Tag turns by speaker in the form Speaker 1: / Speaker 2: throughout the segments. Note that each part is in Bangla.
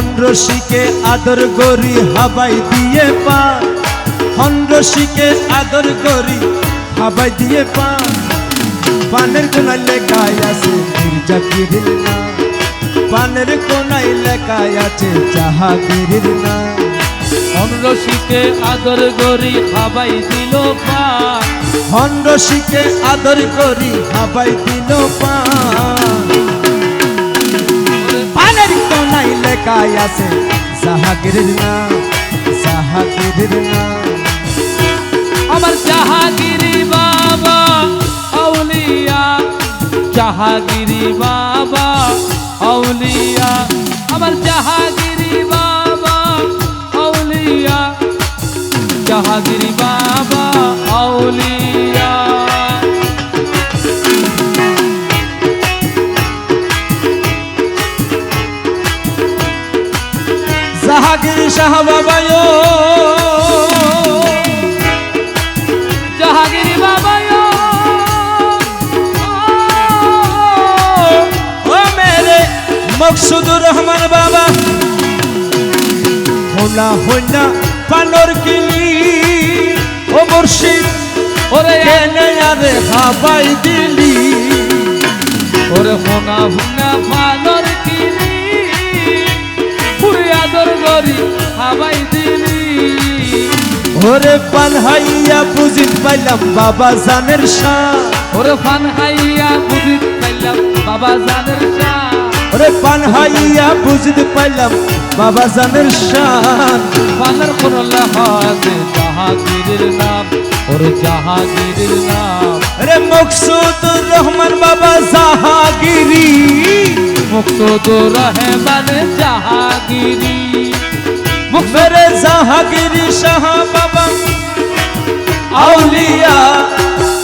Speaker 1: হন রসিকে আদর গরি হাবাই দিয়ে পা। হন রসিকে আদর গরি হাবাই দিয়ে পা। পানের কোনায় লেখায় আছে মির্জাকিরির না পানের কোনায় লেখায় আছে জাহাগীরের না
Speaker 2: অনরসিকে আদর গরি খাবাই দিল পা।
Speaker 1: হন রসিকে আদর করি হাবাই দিল পা। কোনায় লেখায় আছে জাহাগীরের না জাহাগীরের না
Speaker 2: আমার জাহাগিরি বাবা আউলিয়া জাহাগিরি বাবা আউলিয়া আমার জাহাগিরি বাবা আউলিয়া জাহাগিরি বাবা আউলিয়া
Speaker 1: ও রহমান বাবা। হোনা হোনা পানর কিলি। ও মুর্শিদ,
Speaker 2: ওরে
Speaker 1: হাবাই দিলি।
Speaker 2: ওরে হোনা হুনা ফালর দিলি।
Speaker 1: ওরে পান হাইয়া বুঝিত পাইলাম বাবা জানের শাহ
Speaker 2: ওরে ফান হাইয়া বুঝিত পাইলাম বাবা জানের শাহ
Speaker 1: ওরে পান হাইয়া বুঝিত পাইলাম বাবা জানের শান
Speaker 2: ফানের কোন জাহাগীরের নাম ওরে জাহাগীরের নাম।
Speaker 1: রে মকসুদুর রহমান বাবা জাহাগিরি
Speaker 2: মুক্ত রহমান জাহাগীরি
Speaker 1: মেরে জাহাগিরি শাহ বাবা। আউলিয়া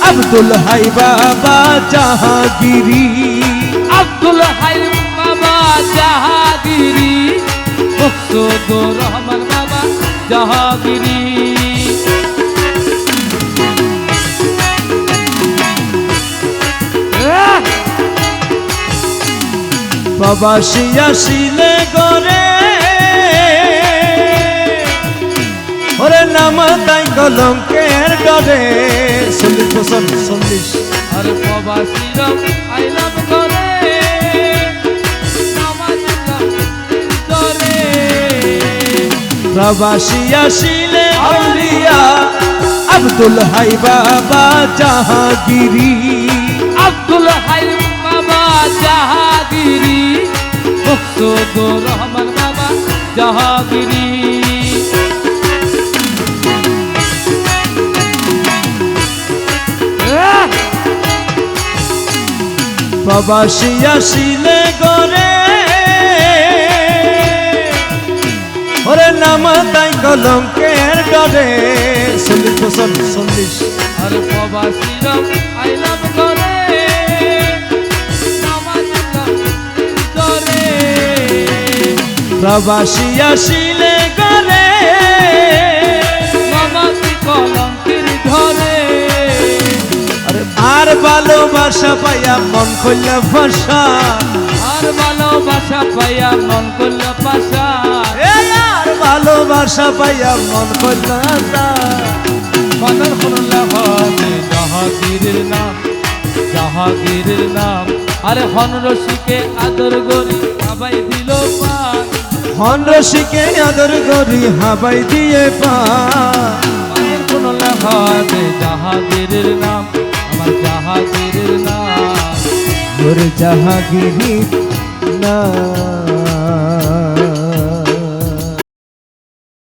Speaker 1: আব্দুল হাই বাবা জাহাগিরি
Speaker 2: আব্দুল হাই বাবা জাহাগীরি মুক্ত রহমান বাবা জাহাগীরি!
Speaker 1: বাবা শিয়া শিলে গরে তাই কলঙ্কের গরে চল্লিশ বছর চল্লিশ
Speaker 2: আর প্রবাসীরাও আইলাম করে। করে।
Speaker 1: প্রবাসিয়া আউলিয়া আব্দুল হাই বাবা জাহাগিরি।
Speaker 2: আব্দুল হাই বাবা জাহাগিরি। রহমান বাবা জাহাগিরি।
Speaker 1: প্রবাসিয়া শিলে গরে ওরে নাম তাই কলঙ্কের গরে চল্লিশ বছর চল্লিশ
Speaker 2: আর আইলাম
Speaker 1: গরে
Speaker 2: নামাজি কলঙ্কির
Speaker 1: ভালোবাসা পাইয়া মন করলে ভাষা
Speaker 2: আর ভালোবাসা পাইয়া মন করল পাশা
Speaker 1: আর ভালোবাসা পাইয়া মন করলে।
Speaker 2: মনের করলা হবে জাহাগীরের নাম জাহাগীরের নাম। আরে হন রসিকে আদর গরি সবাই দিল পান।
Speaker 1: হন রসিকে আদর করি হাবাই দিয়ে পা
Speaker 2: করলা হবে জাহাগীরের নাম अमर
Speaker 1: जहांगीर नाम गुर